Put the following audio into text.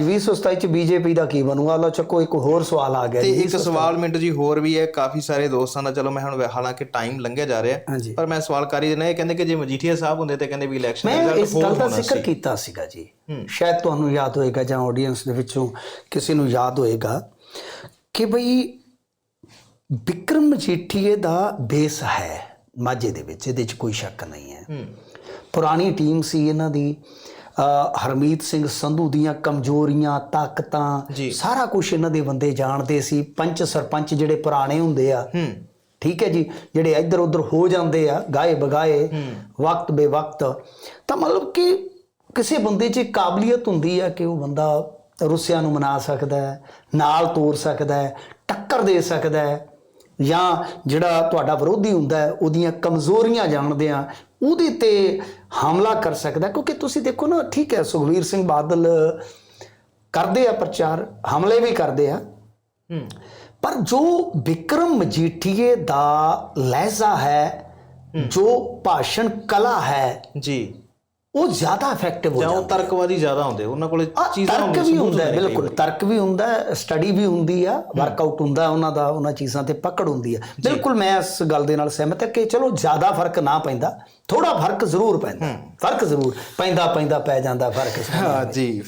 2027 ਚ ਬੀਜੇਪੀ ਦਾ ਕੀ ਬਣੂਗਾ? ਲੋ ਚੱਕੋ ਇੱਕ ਹੋਰ ਸਵਾਲ ਆ ਗਿਆ ਤੇ ਜੀ ਇੱਕ ਸਵਾਲ ਮਿੰਟ ਜੀ ਹੋਰ ਵੀ ਹੈ ਕਾਫੀ ਸਾਰੇ ਦੋਸਤਾਂ ਦਾ ਚਲੋ ਮੈਂ ਹੁਣ ਹਾਲਾਂਕਿ ਟਾਈਮ ਲੰਘਿਆ ਜਾ ਰਿਹਾ। ਪਰ ਮੈਂ ਸਵਾਲ ਕਰ ਦੇਣਾ ਇਹ ਕਹਿੰਦੇ ਕਿ ਜੇ ਮਜੀਠੀਆ ਸਾਹਿਬ ਹੁੰਦੇ ਤੇ ਕਹਿੰਦੇ ਵੀ ਇਲੈਕਸ਼ਨ ਮੈਂ ਇਸ ਗੱਲ ਦਾ ਜ਼ਿਕਰ ਕੀਤਾ ਸੀਗਾ ਜੀ। ਸ਼ਾਇਦ ਤੁਹਾਨੂੰ ਯਾਦ ਹੋਏਗਾ ਜਾਂ ਆਡੀਅנס ਦੇ ਵਿੱਚੋਂ ਕਿਸੇ ਨੂੰ ਯਾਦ ਹੋਏਗਾ ਕਿ ਬਈ ਵਿਕਰਮ ਮਜੀਠੀਏ ਦਾ ਬੇਸ ਹੈ ਮਾਝੇ ਦੇ ਵਿੱਚ ਇਹਦੇ 'ਚ ਕੋਈ ਸ਼ੱਕ ਨਹੀਂ ਹੈ। ਪੁਰਾਣੀ ਟੀਮ ਸੀ ਇਹਨਾਂ ਦੀ ਹਰਮੀਤ ਸਿੰਘ ਸੰਧੂ ਦੀਆਂ ਕਮਜ਼ੋਰੀਆਂ ਤਾਕਤਾਂ। ਸਾਰਾ ਕੁਝ ਇਹਨਾਂ ਦੇ ਬੰਦੇ ਜਾਣਦੇ ਸੀ। ਪੰਚ ਸਰਪੰਚ ਜਿਹੜੇ ਪੁਰਾਣੇ ਹੁੰਦੇ ਆ ਠੀਕ ਹੈ ਜੀ ਜਿਹੜੇ ਇੱਧਰ ਉੱਧਰ ਹੋ ਜਾਂਦੇ ਆ ਗਾਏ ਬਗਾਏ ਵਕਤ ਬੇ ਵਕਤ ਤਾਂ ਮਤਲਬ ਕਿ ਕਿਸੇ ਬੰਦੇ 'ਚ ਕਾਬਲੀਅਤ ਹੁੰਦੀ ਆ ਕਿ ਉਹ ਬੰਦਾ ਰੁੱਸਿਆਂ ਨੂੰ ਮਨਾ ਸਕਦਾ ਹੈ ਨਾਲ ਤੋਰ ਸਕਦਾ ਹੈ ਟੱਕਰ ਦੇ ਸਕਦਾ ਹੈ ਜਾਂ ਜਿਹੜਾ ਤੁਹਾਡਾ ਵਿਰੋਧੀ ਹੁੰਦਾ ਹੈ ਉਹਦੀਆਂ ਕਮਜ਼ੋਰੀਆਂ ਜਾਣਦੇ ਆ ਉਹਦੇ ਤੇ ਹਮਲਾ ਕਰ ਸਕਦਾ। ਕਿਉਂਕਿ ਤੁਸੀਂ ਦੇਖੋ ਨਾ ਠੀਕ ਹੈ ਸੁਖਵੀਰ ਸਿੰਘ ਬਾਦਲ ਕਰਦੇ ਆ ਪ੍ਰਚਾਰ ਹਮਲੇ ਵੀ ਕਰਦੇ ਆ। ਪਰ ਜੋ ਵਿਕਰਮ ਮਜੀਠੀਏ ਦਾ ਲਹਿਜ਼ਾ ਹੈ। ਜੋ ਭਾਸ਼ਣ ਕਲਾ ਹੈ ਜੀ। ਉਹ ਜ਼ਿਆਦਾ ਇਫੈਕਟਿਵ ਹੋ ਜਾਂਦਾ ਤਰਕਵਾਦੀ ਜ਼ਿਆਦਾ ਹੁੰਦੇ ਉਹਨਾਂ ਕੋਲੇ ਆ, ਚੀਜ਼ਾਂ ਤਰਕ ਵੀ ਹੁੰਦਾ ਹੈ ਬਿਲਕੁਲ। ਤਰਕ ਵੀ ਹੁੰਦਾ ਹੈ ਸਟੱਡੀ ਵੀ ਹੁੰਦੀ ਆ ਵਰਕਆਊਟ ਹੁੰਦਾ ਉਹਨਾਂ ਦਾ ਉਹਨਾਂ ਚੀਜ਼ਾਂ ਤੇ ਪਕੜ ਹੁੰਦੀ ਹੈ ਬਿਲਕੁਲ ਮੈਂ ਇਸ ਗੱਲ ਦੇ ਨਾਲ ਸਹਿਮਤ ਹਾਂ ਕਿ ਚਲੋ ਜ਼ਿਆਦਾ ਫ਼ਰਕ ਨਾ ਪੈਂਦਾ ਥੋੜਾ ਫ਼ਰਕ ਜ਼ਰੂਰ ਪੈਂਦਾ। ਫ਼ਰਕ ਜ਼ਰੂਰ ਪੈਂਦਾ ਪੈਂਦਾ ਪੈ ਜਾਂਦਾ ਫ਼ਰਕ। ਹਾਂ ਜੀ।